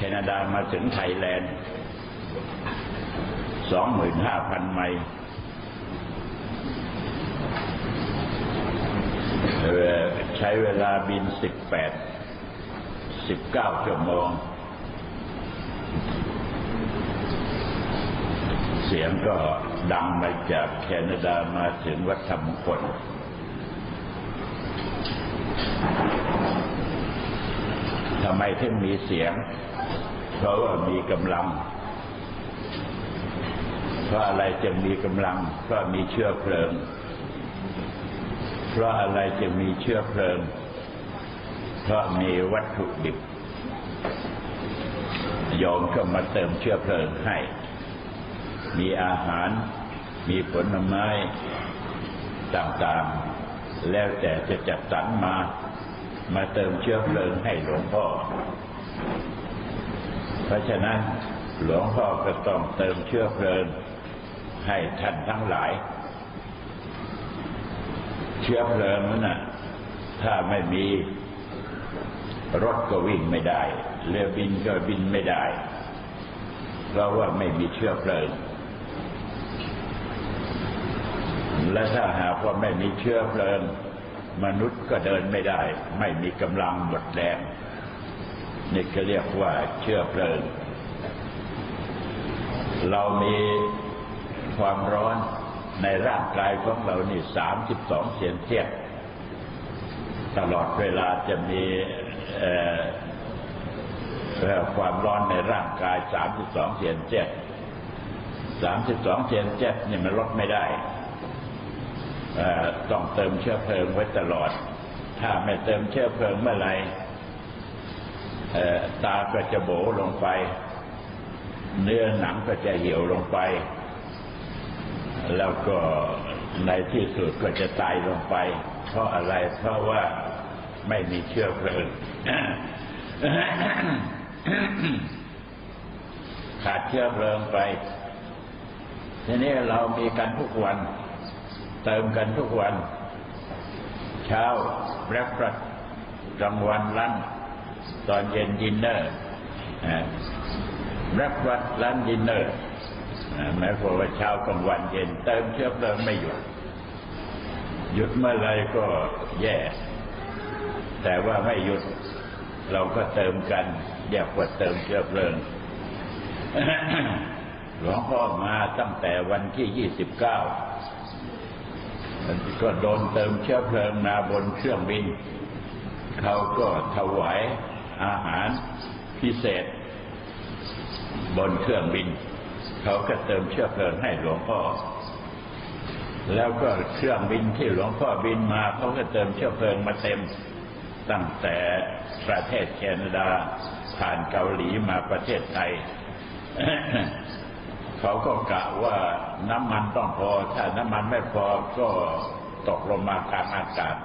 แคนาดามาถึงไทยแลนด์สองหมื่นห้าพันไมล์ใช้เวลาบินสิบแปดสิบเก้าชั่วโมง เสียงก็ดังมาจากแคนาดามาถึงวัดธรรมคลทำไมถึงมีเสียง เพราะว่ามีกำลัง เพราะอะไรจึงมีกำลัง เพราะมีเชื้อเพลิง เพราะอะไรจึงมีเชื้อเพลิง เพราะมีวัตถุดิบโยมก็มาเติมเชื้อเพลิงให้ มีอาหาร มีผลไม้ต่างๆ แล้วแต่จะจัดสรรมา มาเติมเชื้อเพลิงให้หลวงพ่อ เพราะฉะนั้นหลวงพ่อก็ต้องเติมเชื้อเพลิงให้ท่านทั้งหลาย เชื้อเพลิงนั้นน่ะถ้าไม่มีรถก็วิ่งไม่ได้ เรือบินก็บินไม่ได้ เพราะว่าไม่มีเชื้อเพลิง และถ้าหากว่าไม่มีเชื้อเพลิง มนุษย์ก็เดินไม่ได้ ไม่มีกำลังหมดแรง นี่ก็เรียกว่าเชื้อเพลิง เรามีความร้อนในร่างกายของเรานี่สามสิบสองเซนเซียสตลอดเวลาจะมีความร้อนในร่างกายสามสิบสองเซนเซียสสามสิบสองเซนเซียสนี่มันลดไม่ได้ ต้องเติมเชื้อเพลิงไว้ตลอด ถ้าไม่เติมเชื้อเพลิงเมื่อไหร่ ตาก็จะโบลงไป เนื้อหนังก็จะเหี่ยวลงไป แล้วก็ในที่สุดก็จะตายลงไป เพราะอะไรเพราะว่าไม่มีเชื้อเพลิงขาดเชื้อเพลิงไปทีนี้เรามีกันทุกวัน เติมกันทุกวัน เช้าแบรกฟาสกลางวันลัน ตอนเย็นดินเนอร์แบรกฟาสลันดินเนอร์หมายความว่าเช้ากลางวันเย็นเติมเชื้อเพลิงไม่หยุด หยุดเมื่อไรก็แย่ แต่ว่าไม่หยุด เราก็เติมกันเรียกว่าเติมเชื้อเพลิงหลวงพ่อมาตั้งแต่วันที่ยี่สิบเก้าก็โดนเติมเชื้อเพลิงมาบนเครื่องบิน เขาก็ถวาย อาหารพิเศษ บนเครื่องบิน เขาก็เติมเชื้อเพลิงให้หลวงพ่อ แล้วก็เครื่องบินที่หลวงพ่อบินมาเขาก็เติมเชื้อเพลิงมาเต็ม ตั้งแต่ประเทศแคนาดาผ่านเกาหลีมาประเทศไทย เขาก็กะว่าน้ำมันต้องพอ ถ้าน้ำมันไม่พอก็ตกลงมากลางอากาศ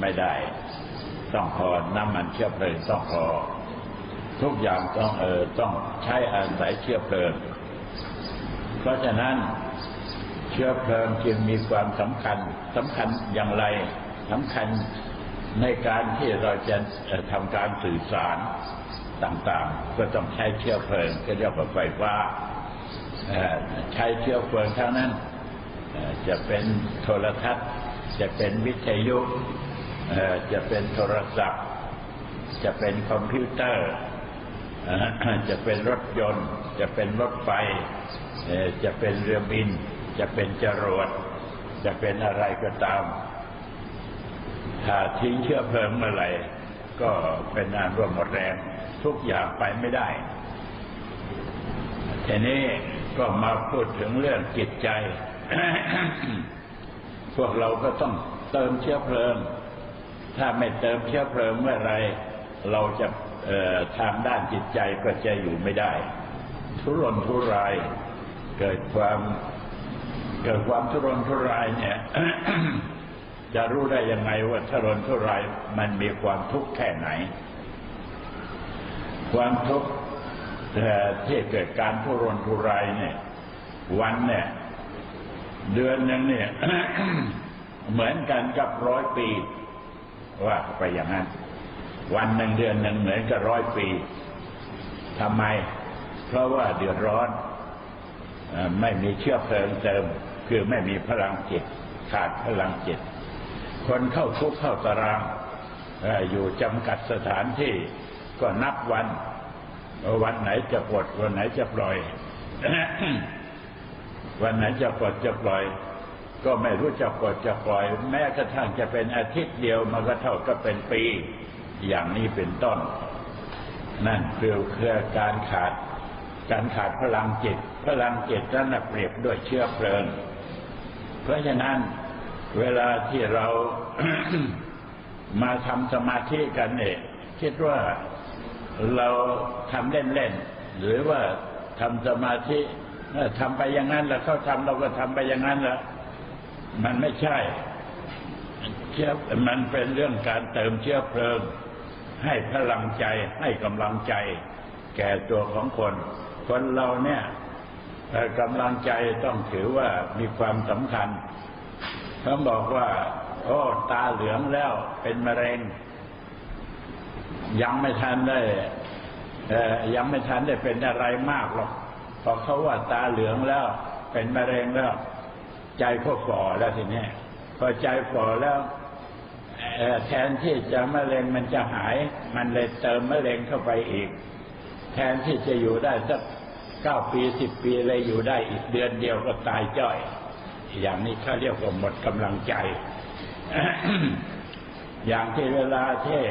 ไม่ได้ ต้องพอ น้ำมันเชื้อเพลิงต้องพอ ทุกอย่างต้องเออต้องใช้อาศัยเชื้อเพลิง เพราะฉะนั้นเชื้อเพลิงจึงมีความสำคัญสำคัญอย่างไรสำคัญในการที่เราจะทำการสื่อสารต่างๆ ก็ต้องใช้เชื้อเพลิงก็เรียกว่าไฟฟ้าใช้เชื้อเพลิงทั้งนั้นจะเป็นโทรทัศน์ จะเป็นวิทยุ จะเป็นโทรศัพท์ จะเป็นคอมพิวเตอร์ จะเป็นรถยนต์ จะเป็นรถไฟ จะเป็นเรือบิน จะเป็นจรวด จะเป็นอะไรก็ตาม ถ้าทิ้งเชื้อเพลิงเมื่อไหร่ ก็เป็นงานร่วมหมดแรง ทุกอย่างไปไม่ได้ทีนี้ก็มาพูดถึงเรื่องจิตใจ พวกเราก็ต้องเติมเชื้อเพลิง ถ้าไม่เติมเชื้อเพลิงเมื่อไรเราจะทางด้านจิตใจก็จะอยู่ไม่ได้ ทุรนทุรายเกิดความเกิดความทุรนทุรายเนี่ยจะรู้ได้ยังไงว่าทุรนทุรายมันมีความทุกข์แค่ไหน ความทุกข์ที่เกิดการทุรนทุรายเนี่ย วันเนี่ย เดือนหนึ่งเนี่ย เหมือนกันกับร้อยปี ว่าไปอย่างนั้น วันหนึ่งเดือนหนึ่งเหมือนกับร้อยปีทำไม เพราะว่าเดือดร้อนไม่มีเชื้อเพลิงเติม คือไม่มีพลังจิต ขาดพลังจิต คนเข้าคุกเข้าตารางเอ่ออยู่จำกัดสถานที่ก็นับวัน วันไหนจะปลดวันไหนจะปล่อย วันไหนจะปลดจะปล่อย ก็ไม่รู้จะปลดจะปล่อย แม้กระทั่งจะเป็นอาทิตย์เดียวมันก็เท่ากับเป็นปี อย่างนี้เป็นต้น นั่นคือคือการขาด การขาดพลังจิต พลังจิตนั้นนะเปรียบด้วยเชื้อเพลิง เพราะฉะนั้นเวลาที่เรามาทำสมาธิกันเนี่ยคิดว่าเราทำเล่นๆหรือว่าทำสมาธิทำไปอย่างนั้นแล้วเขาทำเราก็ทำไปอย่างนั้นและ มันไม่ใช่เชื้อมันเป็นเรื่องการเติมเชื้อเพลิง ให้พลังใจให้กำลังใจ แก่ตัวของคน คนเราเนี่ยกำลังใจต้องถือว่ามีความสำคัญเขาบอกว่า โอ้ตาเหลืองแล้วเป็นมะเร็ง ยังไม่ทันได้ยังไม่ทันได้เป็นอะไรมากหรอกพอเขาว่าตาเหลืองแล้ว เป็นมะเร็งแล้ว ใจก็ฝ่อแล้วทีนี้พอใจฝ่อแล้วแทนที่จะมะเร็งมันจะหาย มันเลยเติมมะเร็งเข้าไปอีก แทนที่จะอยู่ได้สักเก้าปีสิบปีเลยอยู่ได้อีกเดือนเดียวก็ตายจ้อย อย่างนี้เขาเรียกว่าหมดกำลังใจ อย่างที่เวลาที่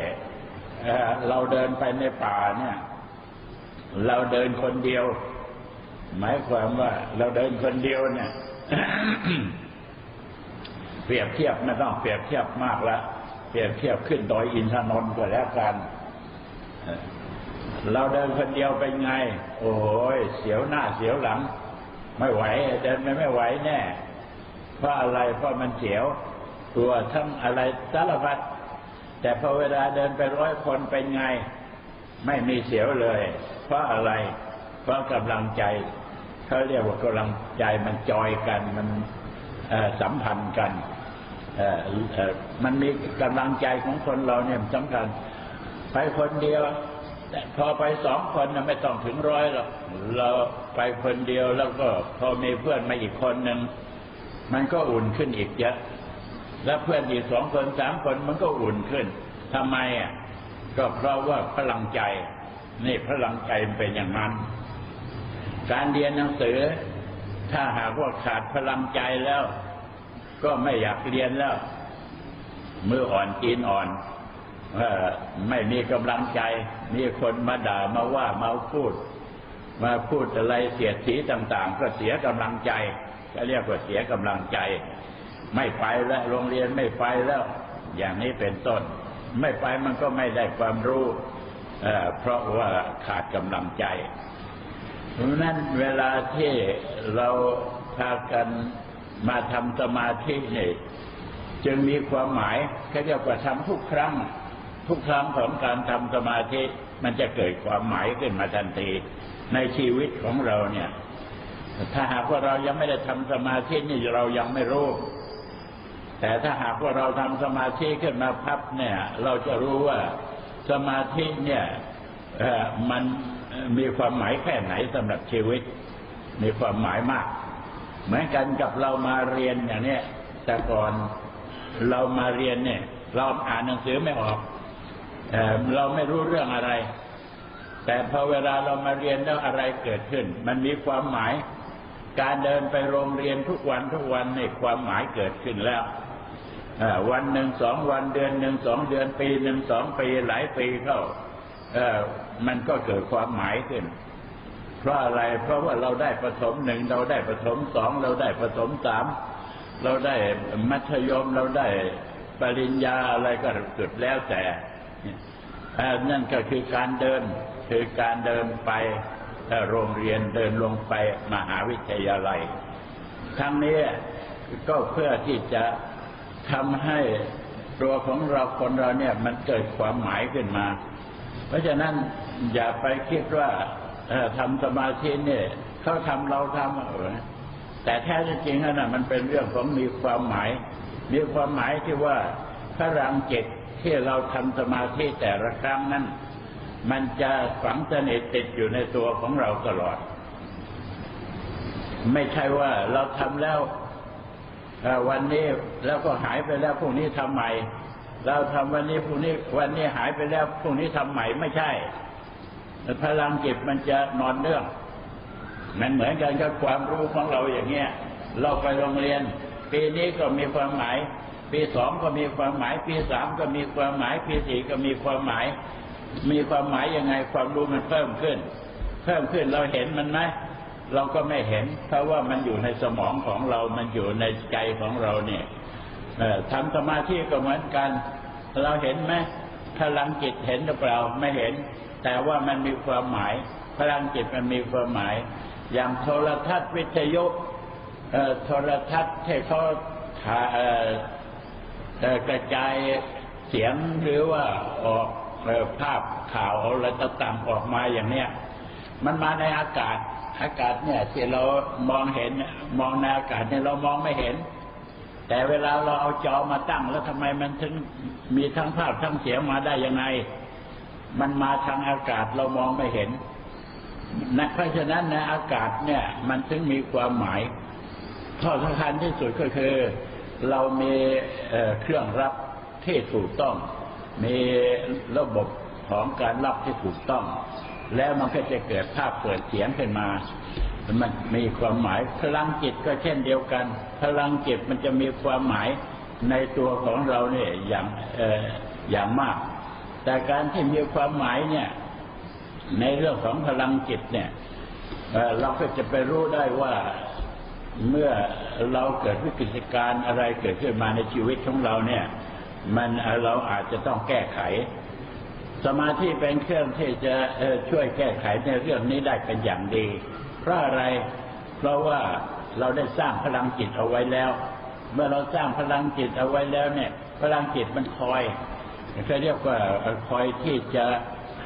เเราเดินไปในป่าเนี่ย เราเดินคนเดียว หมายความว่าเราเดินคนเดียวเนี่ย เปรียบเทียบไม่ต้องเปรียบเทียบมากละเปรียบเทียบขึ้นดอยอินทนนท์ก็แล้วกัน เราเดินคนเดียวเป็นไง โอ้ยเสียวหน้าเสียวหลัง ไม่ไหวเดินไม่ไม่ไหวแน่ เพราะอะไรเพราะมันเสียวตัวทั้งอะไรสารพัดแต่พอเวลาเดินไปร้อยคนเป็นไง ไม่มีเสียวเลย เพราะอะไร เพราะกำลังใจ เขาเรียกว่ากำลังใจมันจอยกันมันสัมพันธ์กันมันมีกำลังใจของคนเราเนี่ยสำคัญไปคนเดียวแต่พอไปสองคนนะไม่ต้องถึงร้อยหรอกเราไปคนเดียวแล้วก็พอมีเพื่อนมาอีกคนหนึ่งมันก็อุ่นขึ้นอีกเยอะแล้วเพื่อนอีกสองคนสามคนมันก็อุ่นขึ้นทำไมอะก็เพราะว่าพลังใจ นี่พลังใจเป็นอย่างนั้น การเรียนหนังสือ ถ้าหากว่าขาดพลังใจแล้ว ก็ไม่อยากเรียนแล้ว มืออ่อนจีนอ่อนอไม่มีกำลังใจ มีคนมาด่ามาว่ามาพูด มาพูดอะไรเสียดสีต่าง ๆ ก็เสียกำลังใจ ก็เรียกว่าเสียกำลังใจ ไม่ไปแล้วโรงเรียนไม่ไปแล้ว อย่างนี้เป็นต้น ไม่ไปมันก็ไม่ได้ความรู้เพราะว่าขาดกำลังใจ นั้นเวลาที่เราพากันมาทำสมาธินี่จึงมีความหมายเขาเรียกว่าทำทุกครั้ง ทุกครั้งของการทำสมาธิมันจะเกิดความหมายขึ้นมาทันที ในชีวิตของเราเนี่ย ถ้าหากว่าเรายังไม่ได้ทำสมาธินี่เรายังไม่รู้ แต่ถ้าหากว่าเราทำสมาธิขึ้นมาพับเนี่ย เราจะรู้ว่าสมาธิเนี่ยมัน มีความหมายแค่ไหนสำหรับชีวิต มีความหมายมาก เหมือนกันกับเรามาเรียนอย่างนี้ยแต่ก่อนเรามาเรียนเนี่ย เราอ่านหนังสือไม่ออกเอ่เราไม่รู้เรื่องอะไร แต่พอเวลาเรามาเรียนแล้วอะไรเกิดขึ้น มันมีความหมาย การเดินไปโรงเรียนทุกวันทุกวันในความหมายเกิดขึ้นแล้ววันหนึ่งสองวันเดือนหนึ่งสองเดือนปีหนึ่งสองปีหลายปีเข้า มันก็เกิดความหมายขึ้น เพราะอะไร เพราะว่าเราได้ประถมหนึ่งเราได้ประถมสองเราได้ประถมสามเราได้มัธยมเราได้ปริญญาอะไรก็เกิดแล้วแต่นั่นก็คือการเดินคือการเดินไปโรงเรียนเดินลงไปมหาวิทยาลัย ทั้งนี้ก็เพื่อที่จะทำให้ตัวของเราคนเราเนี่ยมันเกิดความหมายขึ้นมา เพราะฉะนั้นอย่าไปคิดว่าทำสมาธิเนี่ยเขาทำเราทำแต่แท้จริงๆนั่นนะมันเป็นเรื่องของมีความหมาย มีความหมายที่ว่าพลังจิตที่เราทำสมาธิแต่ละครั้งนั้น มันจะฝังสนิทติดอยู่ในตัวของเราตลอด ไม่ใช่ว่าเราทำแล้ววันนี้แล้วก็หายไปแล้วพรุ่งนี้ทำใหม่ เราทำวันนี้พรุ่งนี้วันนี้หายไปแล้วพรุ่งนี้ทำใหม่ไม่ใช่ พลังจิตมันจะนอนเนื่อง มันเหมือนกันกับความรู้ของเราอย่างเงี้ย เราไปโรงเรียน ปีนี้ก็มีความหมาย ปีสองก็มีความหมาย ปีสามก็มีความหมาย ปีสี่ก็มีความหมาย มีความหมายยังไงความรู้มันเพิ่มขึ้น เพิ่มขึ้นเราเห็นมันไหมเราก็ไม่เห็น เพราะว่ามันอยู่ในสมองของเรา มันอยู่ในใจของเราเนี่ย ทำสมาธิก็เหมือนกัน เราเห็นไหมพลังจิตเห็นหรือเปล่าไม่เห็น แต่ว่ามันมีความหมาย พลังจิตมันมีความหมาย อย่างโทรทัศน์วิทยุโทรทัศน์ที่เขาายเอ่อเอ่อกระจายเสียงหรือว่าออกอภาพข่าวอะไรต่างๆออกมาอย่างเนี้ยมันมาในอากาศอากาศเนี่ยที่เรามองเห็นมองในอากาศเนี่ยเรามองไม่เห็น แต่เวลาเราเอาจอมาตั้งแล้วทำไมมันถึงมีทั้งภาพทั้งเสียงมาได้ยังไง มันมาทางอากาศเรามองไม่เห็นนะเพราะฉะนั้นในอากาศเนี่ยมันถึงมีความหมายข้อสำคัญที่สุดก็คือ เรามีเอ่อเครื่องรับที่ถูกต้อง มีระบบของการรับที่ถูกต้อง แล้วมันก็จะเกิดภาพเกิดเสียงขึ้นมา มันมีความหมายพลังจิตก็เช่นเดียวกัน พลังจิตมันจะมีความหมายในตัวของเราเนี่ยอย่างเอ่ออย่างมาก แต่การที่มีความหมายเนี่ย ในเรื่องของพลังจิตเนี่ยเราก็จะไปรู้ได้ว่าเมื่อเราเกิดวิกฤตการณ์อะไรเกิดขึ้นมาในชีวิตของเราเนี่ย มันเราอาจจะต้องแก้ไข สมาธิเป็นเครื่องที่จะช่วยแก้ไขในเรื่องนี้ได้เป็นอย่างดี เพราะอะไร เพราะว่าเราได้สร้างพลังจิตเอาไว้แล้ว เมื่อเราสร้างพลังจิตเอาไว้แล้วเนี่ย พลังจิตมันคอยเขาเรียกว่าคอยที่จะ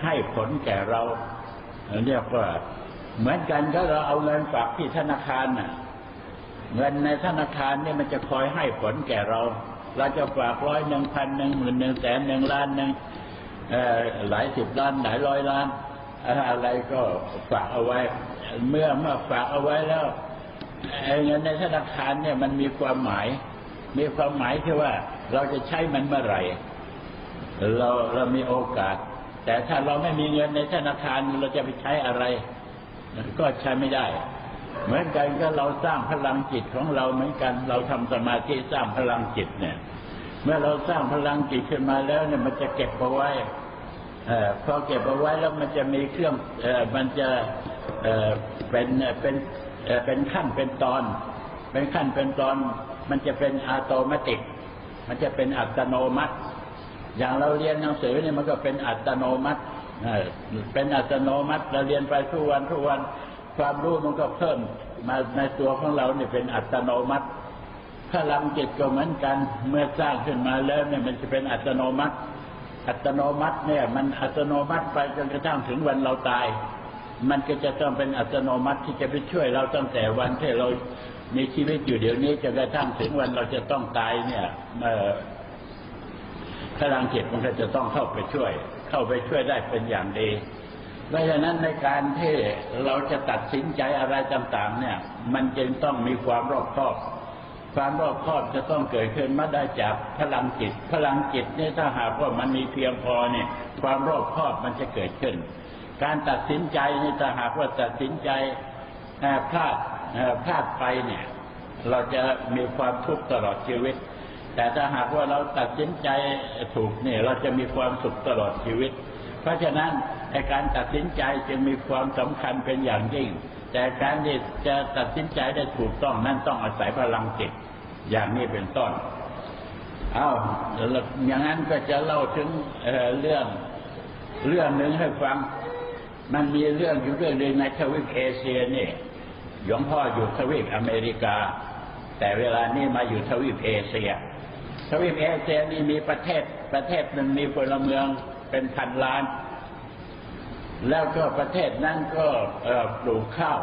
ให้ผลแก่เรา เรียกว่าเหมือนกันก็เราเอาเงินฝากที่ธนาคารน่ะ เงินในธนาคารเนี่ยมันจะคอยให้ผลแก่เรา เราจะฝากร้อยหนึ่งพันหนึ่งหมื่นหนึ่งแสนหนึ่งล้านหนึ่งหลายสิบล้านหลายร้อยล้านอะไรก็ฝากเอาไว้ เมื่อเมื่อฝากเอาไว้แล้วเงินในธนาคารเนี่ยมันมีความหมาย มีความหมายที่ว่าเราจะใช้มันเมื่อไหร่ เราเรามีโอกาส แต่ถ้าเราไม่มีเงินในธนาคารเราจะไปใช้อะไร ก็ใช้ไม่ได้ เหมือนกันก็เราสร้างพลังจิตของเราเหมือนกัน เราทำสมาธิสร้างพลังจิตเนี่ย เมื่อเราสร้างพลังจิตขึ้นมาแล้วเนี่ยมันจะเก็บเอาไว้อพอเก็บเอาไว้แล้วมันจะมีเครื่องเอมันจะ เออเป็นเป็นเออเป็นขั้นเป็นตอน เป็นขั้นเป็นตอน มันจะเป็นอัตโนมัติ มันจะเป็นอัตโนมัติ อย่างเราเรียนหนังสือเนี่ยมันก็เป็นอัตโนมัติเออเป็นอัตโนมัติเราเรียนไปทุกวันทุกวันความรู้มันก็เพิ่มมาในตัวของเราเนี่ยเป็นอัตโนมัติพลังจิตก็เหมือนกันเมื่อสร้างขึ้นมาแล้วเนี่ยมันจะเป็นอัตโนมัติ อัตโนมัติเนี่ย มันอัตโนมัติไปจนกระทั่งถึงวันเราตาย มันก็จะต้องเป็นอัตโนมัติที่จะไปช่วยเราตั้งแต่วันที่เรามีชีวิตอยู่เดี๋ยวนี้จนกระทั่งถึงวันเราจะต้องตายเนี่ยพลังจิตมันก็จะต้องเข้าไปช่วย เข้าไปช่วยได้เป็นอย่างดีเพราะฉะนั้นในการที่เราจะตัดสินใจอะไรต่าง ๆ เนี่ย มันจึงต้องมีความรอบคอบ ความรอบคอบจะต้องเกิดขึ้นมาได้จากพลังจิต พลังจิตเนี่ยถ้าหากว่ามันมีเพียงพอเนี่ย ความรอบคอบมันจะเกิดขึ้น การตัดสินใจนี่ถ้าหากว่าตัดสินใจพลาดพลาดไปเนี่ย เราจะมีความทุกข์ตลอดชีวิต แต่ถ้าหากว่าเราตัดสินใจถูกเนี่ย เราจะมีความสุขตลอดชีวิต เพราะฉะนั้นในการตัดสินใจจึงมีความสำคัญเป็นอย่างยิ่ง แต่การที่จะตัดสินใจได้ถูกต้องนั้นต้องอาศัยพลังจิตอย่างนี้เป็นต้นเอาแล้วอย่างนั้นก็จะเล่าถึงเเรื่องเรื่องหนึ่งให้ฟัง มันมีเรื่องอยู่เรื่องหนึ่งในทวีปเอเชียนี่หลวงพ่ออยู่ทวีปอเมริกา แต่เวลานี้มาอยู่ทวีปเอเชีย ทวีปเอเชียนี่มีประเทศประเทศหนึ่งมีพลเมืองเป็นพันล้าน แล้วก็ประเทศนั้นก็ปลูกข้าว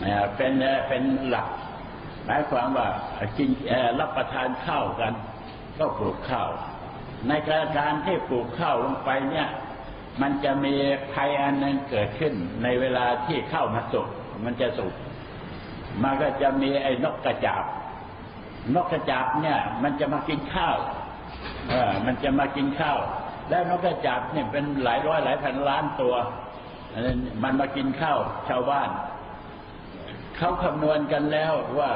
เอ่อเป็นเป็นหลักหมายความว่ากินรับประทานข้าวกัน ก็ปลูกข้าว ในการการที่ปลูกข้าวลงไปเนี่ย มันจะมีภัยอันหนึงเกิดขึ้น ในเวลาที่เข้ามาสุกมันจะสุกมันก็จะมีไอ้นกกระจาบ นกกระจาบเนี่ย มันจะมากินข้าวเออมันจะมากินข้าว แล้วนกกระจาบเนี่ยเป็นหลายร้อยหลายพันล้านตัวอันนั้นมันมากินข้าวชาวบ้านเขาคำนวณกันแล้วว่า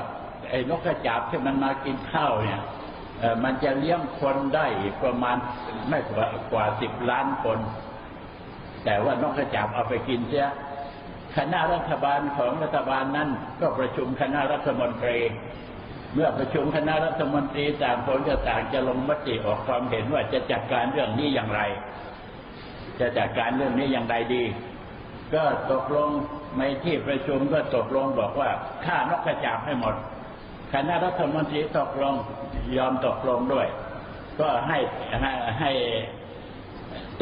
ไอ้นกกระจาบที่มันมากินข้าวเนี่ยมันจะเลี้ยงคนได้ประมาณไม่กว่ากว่าสิบล้านคน แต่ว่านกกระจาบเอาไปกินเสียคณะรัฐบาลของรัฐบาลนั้นก็ประชุมคณะรัฐมนตรี เมื่อประชุมคณะรัฐมนตรีต่างคนก็ต่างจะลงมติออกความเห็นว่าจะจัดการเรื่องนี้อย่างไร จะจัดการเรื่องนี้อย่างไรดี ก็ตกลงในที่ประชุมก็ตกลงบอกว่าฆ่านกกระจาบให้หมด คณะรัฐมนตรีตกลงยอมตกลงด้วย ก็ให้ให้ให้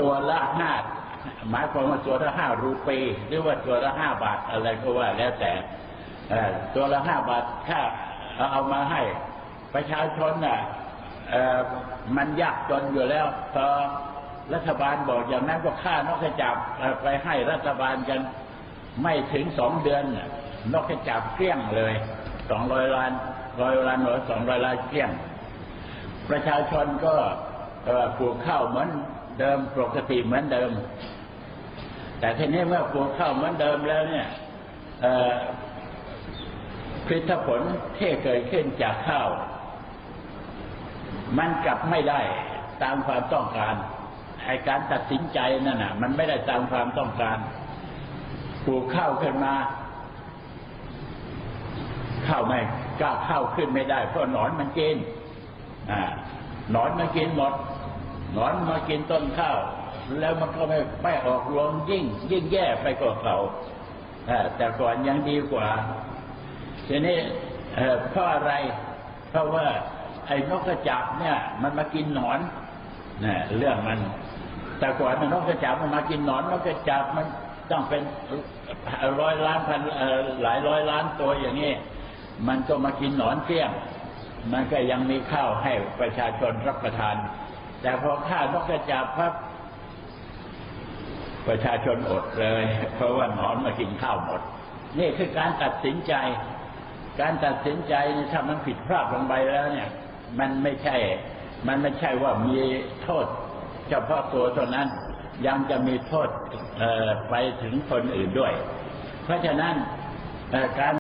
ตัวละห้า หมายความว่าตัวละห้ารูปีหรือว่าตัวละห้าบาทอะไรก็ว่าแล้วแต่อตัวละห้าบาทถ้าเอามาให้ ประชาชนน่ะอมันยากจนอยู่แล้วพอรัฐบาลบอกอย่างนั้นก็ฆ่านกกระจาบไปให้รัฐบาลกันไม่ถึงสองเดือนน่ะนกกระจาบเกลี้ยงเลยสองร้อยล้านร้อยล้านหรือสองร้อยล้านเกลี้ยง ประชาชนก็ปลูกข้าวเหมือนเดิมปกติเหมือนเดิม แต่ทีนี้เมื่อปลูกข้าวเหมือนเดิมแล้วเนี่ยผลิตผลที่เกิดขึ้นจากข้าว มันกลับไม่ได้ตามความต้องการไอการตัดสินใจนั่นน่ะ มันไม่ได้ตามความต้องการปลูกข้าวขึ้นมาข้าวไม่กล้าข้าวขึ้นไม่ได้ เพราะหนอนมันกินอ่าหนอนมันกินหมดหนอนมากินต้นข้าว แล้วมันก็ไม่ไม่ออกรวงยิ่ง ยิ่งแย่ไปกว่าเก่าแต่ก่อนยังดีกว่า ทีนี้เพราะอะไร เพราะว่าไอ้นกกระจาบเนี่ย มันมากินหนอนเนี่ยเรื่องมัน แต่ก่อนมันนกกระจาบมันมากินหนอนนกกระจาบมันต้องเป็นร้อยล้านพันหลายร้อยล้านตัวอย่างนี้ มันก็มากินหนอนเที่ยง มันก็ยังมีข้าวให้ประชาชนรับประทาน แต่พอฆ่านกกระจาบพับ ประชาชนอดเลย เพราะว่านอนมากินข้าวหมด นี่คือการตัดสินใจ การตัดสินใจนี่ถ้ามันผิดพลาดลงไปแล้วเนี่ย มันไม่ใช่ มันไม่ใช่ว่ามีโทษ เฉพาะตัวเท่านั้นยังจะมีโทษไปถึงคนอื่นด้วย เพราะฉะนั้นการ